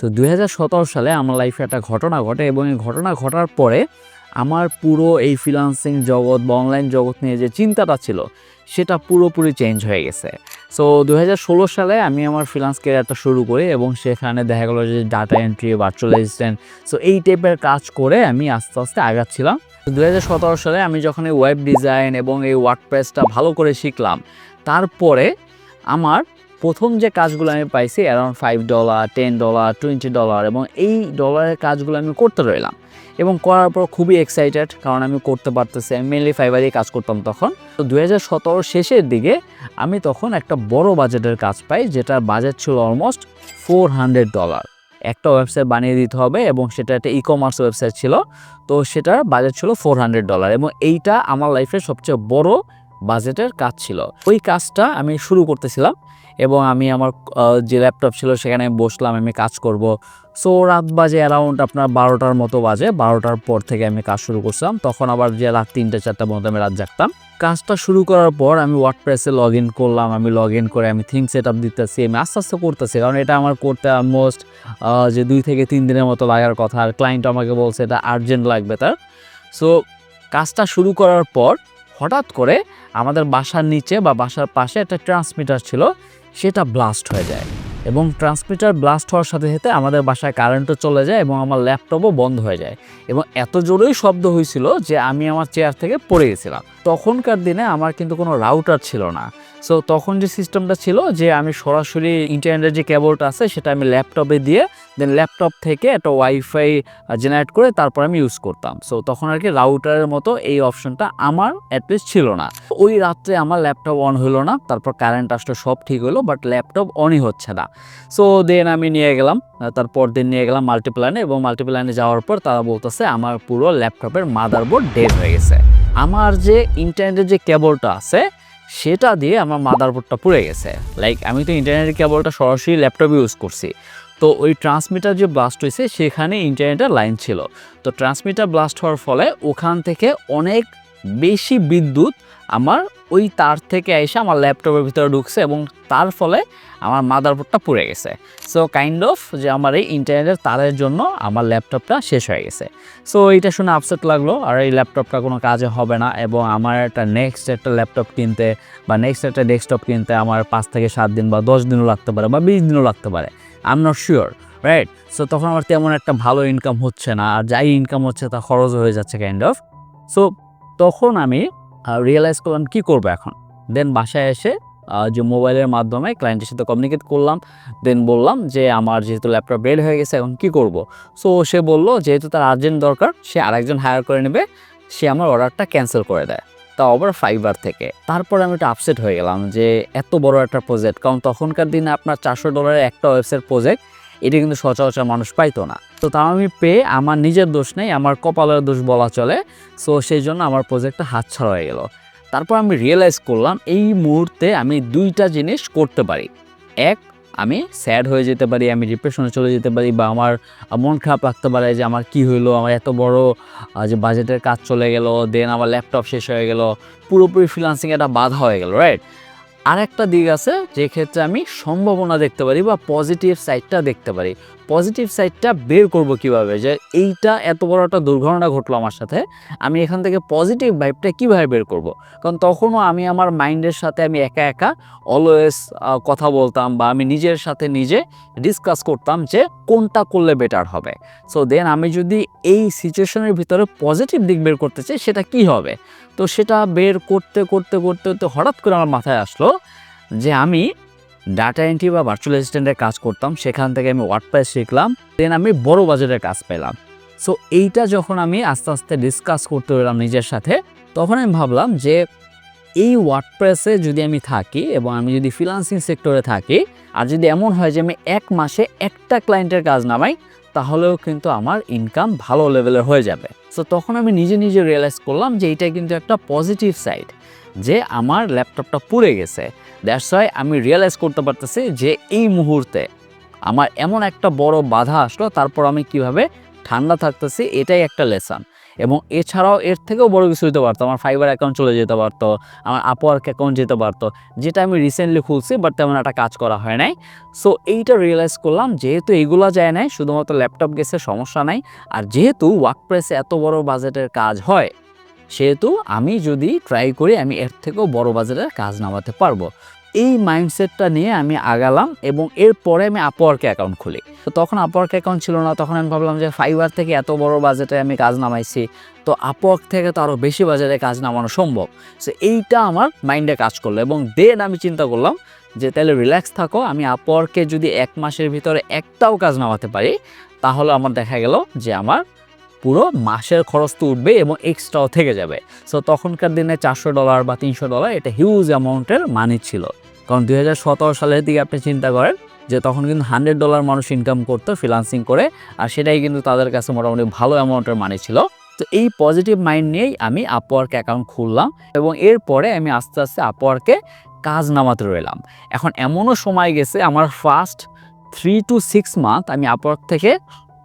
তো দু হাজার সতেরো সালে আমার লাইফে একটা ঘটনা ঘটে এবং এই ঘটনা ঘটার পরে আমার পুরো এই ফ্রিলান্সিং জগৎ বা অনলাইন জগৎ নিয়ে যে চিন্তাটা ছিল, সেটা পুরোপুরি চেঞ্জ হয়ে গেছে। সো দু হাজার ষোলো সালে আমি আমার ফ্রিলান্স ক্যারিয়ারটা শুরু করি এবং সেখানে দেখা গেলো যে data entry virtual assistant so এই টাইপের কাজ করে আমি আস্তে আস্তে আগাচ্ছিলাম। দু হাজার সতেরো সালে আমি যখন এই ওয়েব ডিজাইন এবং এই ওয়ার্ডপ্রেসটা ভালো করে শিখলাম, তারপরে আমার প্রথম যে কাজগুলো আমি পাইছি around five dollar ten dollar twenty dollar এবং এই ডলারের কাজগুলো আমি করতে রইলাম। এবং করার পর খুবই এক্সাইটেড কারণ আমি করতে পারতেছি, আমি মেনলি ফাইবারই কাজ করতাম তখন। তো দু হাজার সতেরো শেষের দিকে আমি তখন একটা বড় বাজেটের কাজ পাই, যেটার বাজেট ছিল অলমোস্ট ফোর হান্ড্রেড ডলার একটা ওয়েবসাইট বানিয়ে দিতে হবে এবং সেটা একটা ই কমার্স ওয়েবসাইট ছিল, তো সেটার বাজেট ছিল ফোর হান্ড্রেড ডলার এবং এইটা আমার লাইফের সবচেয়ে বড় বাজেটের কাজ ছিল। ওই কাজটা আমি শুরু করতেছিলাম। এবং আমি আমার যে ল্যাপটপ ছিল সেখানে বসলাম, আমি কাজ করব। সো রাত বাজে অ্যারাউন্ড আপনার বারোটার মতো বাজে, বারোটার পর থেকে আমি কাজ শুরু করছিলাম। তখন আবার যে রাত তিনটে, চারটার মতো আমি রাত জাগতাম। কাজটা শুরু করার পর আমি ওয়ার্ডপ্রেসে লগ ইন করলাম, আমি লগ ইন করে আমি থিঙ্ক সেট আপ দিতেছি, আমি আস্তে আস্তে করতেছি। কারণ এটা আমার করতে অলমোস্ট যে দুই থেকে তিন দিনের মতো লাগার কথা। আর ক্লায়েন্ট আমাকে বলছে, এটা আর্জেন্ট লাগবে তার। সো কাজটা শুরু করার পর হঠাৎ করে আমাদের বাসার নিচে বা বাসার পাশে একটা ট্রান্সমিটার ছিল। সেটা ব্লাস্ট হয়ে যায় এবং ট্রান্সমিটার ব্লাস্ট হওয়ার সাথে সাথে আমাদের বাসায় কারেন্টও চলে যায় এবং আমার ল্যাপটপও বন্ধ হয়ে যায় এবং এত জোরেই শব্দ হয়েছিল যে আমি আমার চেয়ার থেকে পড়ে গেছিলাম। তখনকার দিনে আমার কিন্তু কোনো রাউটার ছিল না। সো তখন যে সিস্টেমটা ছিল যে আমি সরাসরি ইন্টারনেটের যে কেবলটা আছে সেটা আমি ল্যাপটপে দিয়ে দেন ল্যাপটপ থেকে একটা ওয়াইফাই জেনারেট করে তারপর আমি ইউজ করতাম। সো তখন আর কি রাউটারের মতো এই অপশনটা আমার অ্যাটলিস্ট ছিল না। ওই রাত্রে আমার ল্যাপটপ অন হলো না, তারপর কারেন্ট আসলে, সব ঠিক হলো বাট ল্যাপটপ অনই হচ্ছে না। সো দেন আমি নিয়ে গেলাম তারপর দিন নিয়ে গেলাম মাল্টিপ্ল্যানে এবং মাল্টিপ্ল্যানে যাওয়ার পর তারা বলতেছে, আমার পুরো ল্যাপটপের মাদারবোর্ড ডেড হয়ে গেছে। আমার যে ইন্টারনেটের যে কেবলটা আছে, সেটা দিয়ে আমার মাদারবোর্ডটা পুড়ে গেছে। লাইক আমি তো ইন্টারনেটের কেবলটা সরাসরি ল্যাপটপে ইউজ করছি। তো ওই ট্রান্সমিটার যে ব্লাস্ট হয়েছে সেখানে ইন্টারনেটের লাইন ছিল। তো ট্রান্সমিটার ব্লাস্ট হওয়ার ফলে ওখান থেকে অনেক বেশি বিদ্যুৎ আমার ওই তার থেকে এসে আমার ল্যাপটপের ভিতরে ঢুকছে এবং তার ফলে আমার মাদারবোর্ডটা পুড়ে গেছে। সো কাইন্ড অফ যে আমার এই ইন্টারনেটের তারের জন্য আমার ল্যাপটপটা শেষ হয়ে গেছে। সো এইটা শুনে আপসেট লাগল, আর এই ল্যাপটপটা কোনো কাজে হবে না এবং আমার একটা নেক্সট একটা ল্যাপটপ কিনতে বা নেক্সট একটা ডেস্কটপ কিনতে আমার পাঁচ থেকে সাত দিন বা দশ দিনও লাগতে পারে বা বিশ দিনও লাগতে পারে। I am not sure right so তখন আমার তেমন একটা ভালো ইনকাম হচ্ছে না, আর যাই ইনকাম হচ্ছে তা খরচ হয়ে যাচ্ছে কাইন্ড অফ সো তখন আমি রিয়েলাইজ করলাম কী করব এখন? দেন বাসায় এসে যে মোবাইলের মাধ্যমে ক্লায়েন্টের সাথে কমিউনিকেট করলাম দেন বললাম যে আমার যেহেতু ল্যাপটপ রেড হয়ে গেছে, এখন কী করব? সো সে বলল যেহেতু তার আর্জেন্ট দরকার, সে আরেকজন হায়ার করে নেবে, সে আমার অর্ডারটা ক্যান্সেল করে দেয়। তা আবার ফাইবার থেকে। তারপর আমি একটু আপসেট হয়ে গেলাম যে এত বড় একটা প্রজেক্ট কারণ তখনকার দিনে আপনার চারশো ডলারের একটা ওয়েবসাইট প্রজেক্ট এটা কিন্তু সচরাচর মানুষ পাইতো না। তো তাও আমি পেয়ে আমার নিজের দোষ নেই, আমার কপালের দোষ বলা চলে। সো সেই জন্য আমার প্রজেক্টটা হাতছাড়া হয়ে গেল। তারপর আমি রিয়েলাইজ করলাম, এই মুহূর্তে আমি দুইটা জিনিস করতে পারি। এক আমি স্যাড হয়ে যেতে পারি, আমি ডিপ্রেশনে চলে যেতে পারি বা আমার মন খারাপ রাখতে পারে যে আমার কি হইল, আমার এত বড় যে বাজেটের কাজ চলে গেল দেন আমার ল্যাপটপ শেষ হয়ে গেল, পুরোপুরি ফ্রিলান্সিং একটা বাধা হয়ে গেল রাইট আরেকটা দিক আছে যে ক্ষেত্রে আমি সম্ভাবনা দেখতে পারি বা পজিটিভ সাইডটা দেখতে পারি। পজিটিভ সাইডটা বের করব কীভাবে? যে এইটা এত বড় একটা দুর্ঘটনা ঘটলো আমার সাথে, আমি এখান থেকে পজিটিভ ভাইবটা কীভাবে বের করব? কারণ তখনও আমি আমার মাইন্ডের সাথে আমি একা একা অলওয়েজ কথা বলতাম বা আমি নিজের সাথে নিজে ডিসকাস করতাম যে কোনটা করলে বেটার হবে। সো দেন আমি যদি এই সিচুয়েশনের ভিতরে পজিটিভ দিক বের করতে চাই, সেটা কি হবে? তো সেটা বের করতে করতে করতে করতে হঠাৎ করে আমার মাথায় আসলো যে আমি ডাটা এন্ট্রি বা ভার্চুয়াল অ্যাসিস্ট্যান্টের কাজ করতাম, সেখান থেকে আমি ওয়ার্ডপ্রেস শিখলাম দেন আমি বড় বাজারের কাজ পেলাম। সো এইটা যখন আমি আস্তে আস্তে ডিসকাস করতে পেলাম নিজের সাথে, তখন আমি ভাবলাম যে এই ওয়ার্ডপ্রেসে যদি আমি থাকি এবং আমি যদি ফ্রিলান্সিং সেক্টরে থাকি, আর যদি এমন হয় যে আমি এক মাসে একটা ক্লায়েন্টের কাজ নামাই, তাহলেও কিন্তু আমার ইনকাম ভালো লেভেলের হয়ে যাবে। সো তখন আমি নিজে নিজে রিয়েলাইজ করলাম যে এটা কিন্তু একটা পজিটিভ সাইড যে আমার ল্যাপটপটা পুড়ে গেছে। দ্যাটস ওয়াই আমি রিয়েলাইজ করতে পারতেছি যে এই মুহূর্তে আমার এমন একটা বড় বাধা আসলো, তারপর আমি কীভাবে ঠান্ডা থাকতেছি এটাই একটা লেসন এবং এছাড়াও এর থেকেও বড় কিছু হতে পারতো, আমার ফাইবার অ্যাকাউন্ট চলে যেতে পারতো, আমার আপওয়ার্ক অ্যাকাউন্ট যেতে পারতো, যেটা আমি রিসেন্টলি খুলছি বাট তেমন একটা কাজ করা হয় নাই। সো এইটা রিয়েলাইজ করলাম, যেহেতু এগুলো যায় নাই, শুধুমাত্র ল্যাপটপ গেছে সমস্যা নাই। আর যেহেতু ওয়ার্কপ্রেসে এত বড় বাজেটের কাজ হয় সেহেতু আমি যদি ট্রাই করি, আমি এর থেকেও বড় বাজেটের কাজ নামাতে পারব। এই মাইন্ডসেটটা নিয়ে আমি আগালাম এবং এরপরে আমি আপওয়ার্কে অ্যাকাউন্ট খুলি। তো তখন আপওয়ার্ক অ্যাকাউন্ট ছিল না, তখন আমি ভাবলাম যে ফাইবার থেকে এত বড় বাজেটে আমি কাজ নামাইছি, তো আপওয়ার্ক থেকে তো আরও বেশি বাজেটে কাজ নামানো সম্ভব। সো এইটা আমার মাইন্ডে কাজ করল এবং দেন আমি চিন্তা করলাম যে তাহলে রিল্যাক্স থাকো, আমি আপওয়ার্কে যদি এক মাসের ভিতরে একটাও কাজ নামাতে পারি, তাহলে আমার দেখা গেল যে আমার পুরো মাসের খরচ তো উঠবে এবং এক্সট্রাও থেকে যাবে। সো তখনকার দিনে চারশো ডলার বা তিনশো ডলার এটা হিউজ অ্যামাউন্টের মানি ছিল। কারণ দু হাজার সতেরো সালের দিকে আপনি চিন্তা করেন যে তখন কিন্তু হান্ড্রেড ডলার মানুষ ইনকাম করতো ফ্রিলান্সিং করে, আর সেটাই কিন্তু তাদের কাছে মোটামুটি ভালো অ্যামাউন্টের মানি ছিল। তো এই পজিটিভ মাইন্ড নিয়েই আমি আপওয়ার্ক অ্যাকাউন্ট খুললাম এবং এরপরে আমি আস্তে আস্তে আপওয়ার্কে কাজ নামাতে রইলাম। এখন এমনও সময় গেছে, আমার first three two six month আমি আপওয়ার্ক থেকে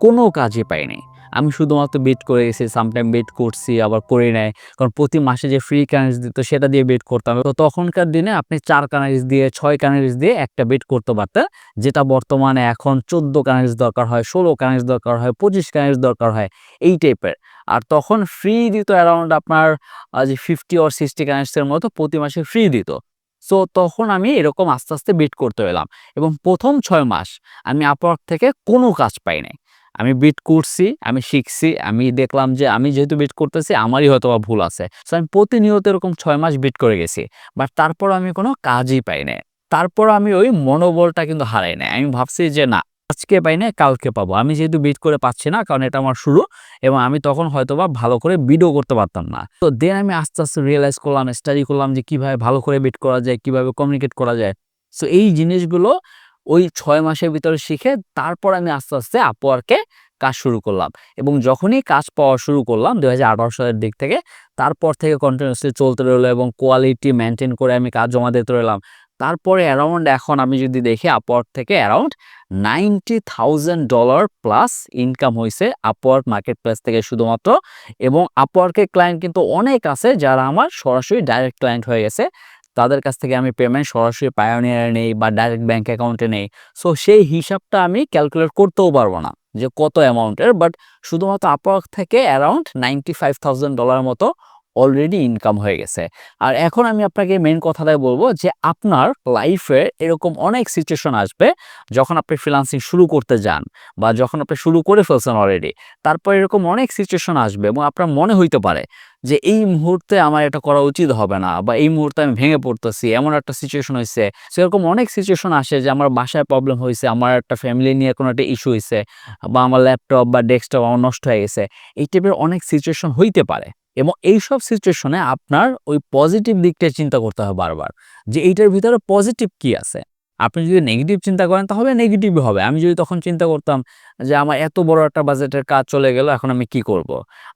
কোনো কাজই পাইনি। আমি শুধুমাত্র বেট করে গেছি সামটাইম বেট করছি, আবার করে নেয়। কারণ প্রতি মাসে যে ফ্রি কানারিজ দিত, সেটা দিয়ে বেট করতাম। তো তখনকার দিনে আপনি চার কানারিজ দিয়ে, ছয় কানারিজ দিয়ে একটা বেট করতে পারতেন, যেটা বর্তমানে এখন চোদ্দ কানারিজ দরকার হয়, ষোলো কানারিজ দরকার হয়, পঁচিশ কানারিজ দরকার হয়, এই টাইপের আর তখন ফ্রি দিত অ্যারাউন্ড আপনার যে ফিফটি অর সিক্সটি কানারিজের মতো প্রতি মাসে ফ্রি দিত। সো তখন আমি এরকম আস্তে আস্তে বিট করতে এলাম। এবং প্রথম ছয় মাস আমি আপওয়ার্ক থেকে কোনো কাজ পাই নাই। আমি বিট করছি, আমি শিখছি, আমি দেখলাম যে আমি যেহেতু বিট করতেছি, আমারই হয়তো বা ভুল আছে। সো আমি প্রতিনিয়ত এরকম ছয় মাস বিট করে গেছি। বাট তারপর আমি কোনো কাজই পাই নাই। তারপর আমি ওই মনোবলটা কিন্তু হারাই নাই। আমি ভাবছি যে না, আজকে পাই না কালকে পাবো। আমি যেহেতু বিট করে পাচ্ছি না, কারণ এটা আমার শুরু এবং আমি তখন হয়তো বা ভালো করে বিডও করতে পারতাম না। তো দেন আমি আস্তে আস্তে রিয়েলাইজ করলাম স্টাডি করলাম যে কীভাবে ভালো করে বিট করা যায়, কীভাবে কমিউনিকেট করা যায়। সো এই জিনিসগুলো ওই ছয় মাসের ভিতরে শিখে তারপর আমি আস্তে আস্তে আপওয়ার্কে কাজ শুরু করলাম। এবং যখনই কাজ পাওয়া শুরু করলাম দু হাজার আঠারো সালের দিক থেকে, তারপর থেকে কন্টিনিউসলি চলতে রইল এবং কোয়ালিটি মেনটেন করে আমি কাজ জমা দিতে রইলাম। তারপরে অ্যারাউন্ড এখন আমি যদি দেখি আপওয়ার্ক থেকে around ninety thousand dollar plus income হয়েছে আপওয়ার্ক মার্কেট প্লেস থেকে শুধুমাত্র। এবং আপওয়ার্কের ক্লায়েন্ট কিন্তু অনেক আছে যারা আমার সরাসরি ডাইরেক্ট ক্লায়েন্ট হয়ে গেছে। তাদের কাছ থেকে আমি পেমেন্ট সরাসরি পায়োনিয়ারে নেই বা ডাইরেক্ট ব্যাঙ্ক অ্যাকাউন্টে নেই। সো সেই হিসাবটা আমি ক্যালকুলেট করতেও পারব না যে কত অ্যামাউন্টের বাট শুধুমাত্র আপওয়ার্ক থেকে around ninety five thousand dollar মতো অলরেডি ইনকাম হয়ে গেছে। আর এখন আমি আপনাকে মেন কথাটাই বলব যে আপনার লাইফে এরকম অনেক সিচুয়েশন আসবে যখন আপনি ফ্রিলান্সিং শুরু করতে যান বা যখন আপনি শুরু করে ফেলছেন অলরেডি তারপর এরকম অনেক সিচুয়েশন আসবে এবং আপনার মনে হইতে পারে যে এই মুহূর্তে আমার এটা করা উচিত হবে না বা এই মুহূর্তে আমি ভেঙে পড়তেছি, এমন একটা সিচুয়েশন হয়েছে সেরকম অনেক সিচুয়েশন আসে যে আমার বাসায় প্রবলেম হয়েছে আমার একটা ফ্যামিলি নিয়ে কোনো একটা ইস্যু হয়েছে বা আমার ল্যাপটপ বা ডেস্কটপ আমার নষ্ট হয়ে গেছে। এই টাইপের অনেক সিচুয়েশন হইতে পারে। এবং এইসব সিচুয়েশনে আপনার ওই পজিটিভ দিকটা চিন্তা করতে হবে বারবার, যে এইটার ভিতরে পজিটিভ কি আছে? আপনি যদি নেগেটিভ চিন্তা করেন, তাহলে নেগেটিভ হবে। আমি যদি তখন চিন্তা করতাম যে আমার এত বড় একটা বাজেটের কাজ চলে গেল, এখন আমি কি করব।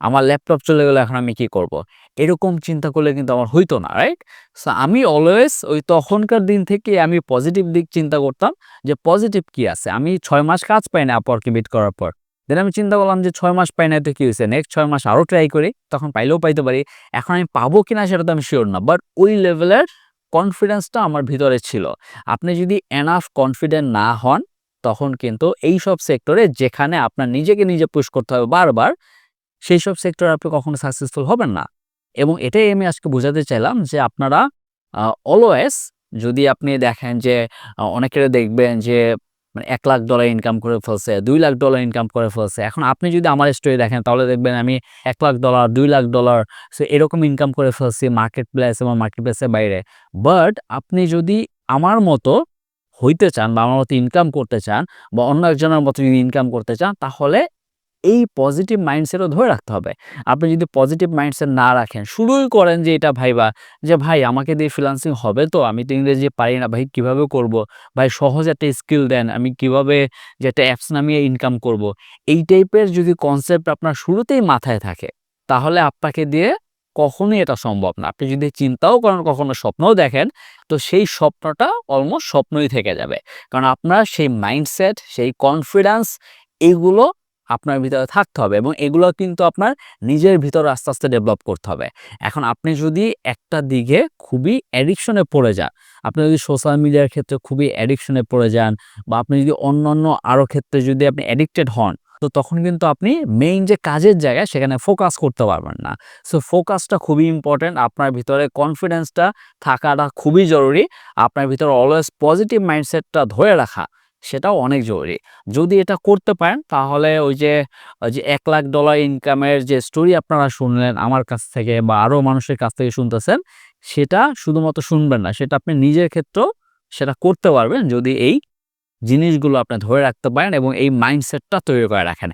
আমার ল্যাপটপ চলে গেল, এখন আমি কি করব। এরকম চিন্তা করলে কিন্তু আমার হইতো না রাইট সো আমি অলওয়েজ ওই তখনকার দিন থেকে আমি পজিটিভ দিক চিন্তা করতাম যে পজিটিভ কি আছে? আমি ছয় মাস কাজ পাই না আপরকে বিট করার পর। দেন আমি চিন্তা করলাম যে ছয় মাস পাই না তো কী হয়েছে? নেক্সট ছয় মাস আরও ট্রাই করি, তখন পাইলেও পাইতে পারি। এখন আমি পাবো কিনা সেটা তো আমি শিওর না বাট ওই লেভেলের কনফিডেন্সটা আমার ভিতরে ছিল। আপনি যদি এনাফ কনফিডেন্ট না হন, তখন কিন্তু এই সব সেক্টরে যেখানে আপনার নিজেকে নিজে পুশ করতে হবে বারবার সেই সব সেক্টরে আপনি কখনো সাকসেসফুল হবেন না। এবং এটাই আমি আজকে বোঝাতে চাইলাম যে আপনারা অলওয়েজ যদি আপনি দেখেন যে অনেকের দেখবেন যে মানে এক লাখ ডলার ইনকাম করে ফেলছে, দুই লাখ ডলার ইনকাম করে ফেলছে। এখন আপনি যদি আমার স্টোরি দেখেন, তাহলে দেখবেন আমি এক লাখ ডলার দুই লাখ ডলার সো এরকম ইনকাম করে ফেলছি মার্কেট প্লেস এবং মার্কেট প্লেসের বাইরে। বাট আপনি যদি আমার মতো হইতে চান বা আমার মতো ইনকাম করতে চান বা অন্য একজনের মতো যদি ইনকাম করতে চান, তাহলে এই পজিটিভ মাইন্ডসেটও ধরে রাখতে হবে। আপনি যদি পজিটিভ মাইন্ডসেট না রাখেন, শুরুই করেন যে এটা ভাইবা, যে ভাই আমাকে দিয়ে ফ্রিলান্সিং হবে তো, আমি তো ইংরেজি পারি না, ভাই কীভাবে করব? ভাই সহজ একটা স্কিল দেন, আমি কীভাবে যে একটা অ্যাপস নামিয়ে ইনকাম করব? এই টাইপের যদি কনসেপ্ট আপনার শুরুতেই মাথায় থাকে, তাহলে আপনাকে দিয়ে কখনোই এটা সম্ভব না। আপনি যদি চিন্তাও করেন, কখনো স্বপ্নও দেখেন, তো সেই স্বপ্নটা অলমোস্ট স্বপ্নই থেকে যাবে। কারণ আপনার সেই মাইন্ডসেট সেই কনফিডেন্স এগুলো আপনার ভিতরে থাকতে হবে এবং এগুলো কিন্তু আপনার নিজের ভিতরে আস্তে আস্তে ডেভেলপ করতে হবে। এখন আপনি যদি একটা দিকে খুবই অ্যাডিকশনে পড়ে যান, আপনি যদি সোশ্যাল মিডিয়ার ক্ষেত্রে খুবই অ্যাডিকশনে পড়ে যান বা আপনি যদি অন্যান্য আরও ক্ষেত্রে যদি আপনি অ্যাডিক্টেড হন, তো তখন কিন্তু আপনি মেইন যে কাজের জায়গায় সেখানে ফোকাস করতে পারবেন না। সো ফোকাসটা খুবই ইম্পর্ট্যান্ট আপনার ভিতরে কনফিডেন্সটা থাকাটা খুবই জরুরি। আপনার ভিতরে অলওয়েজ পজিটিভ মাইন্ডসেটটা ধরে রাখা। সেটাও অনেক জরুরি। যদি এটা করতে পারেন, তাহলে ওই যে ওই যে এক লাখ ডলার ইনকামের যে স্টোরি আপনারা শুনলেন, আমার কাছ থেকে বা আরও মানুষের কাছ থেকে শুনতেছেন, সেটা শুধুমাত্র শুনবেন না, সেটা আপনি নিজের ক্ষেত্রেও সেটা করতে পারবেন যদি এই জিনিসগুলো আপনি ধরে রাখতে পারেন এবং এই মাইন্ডসেটটা তৈরি করে রাখেন।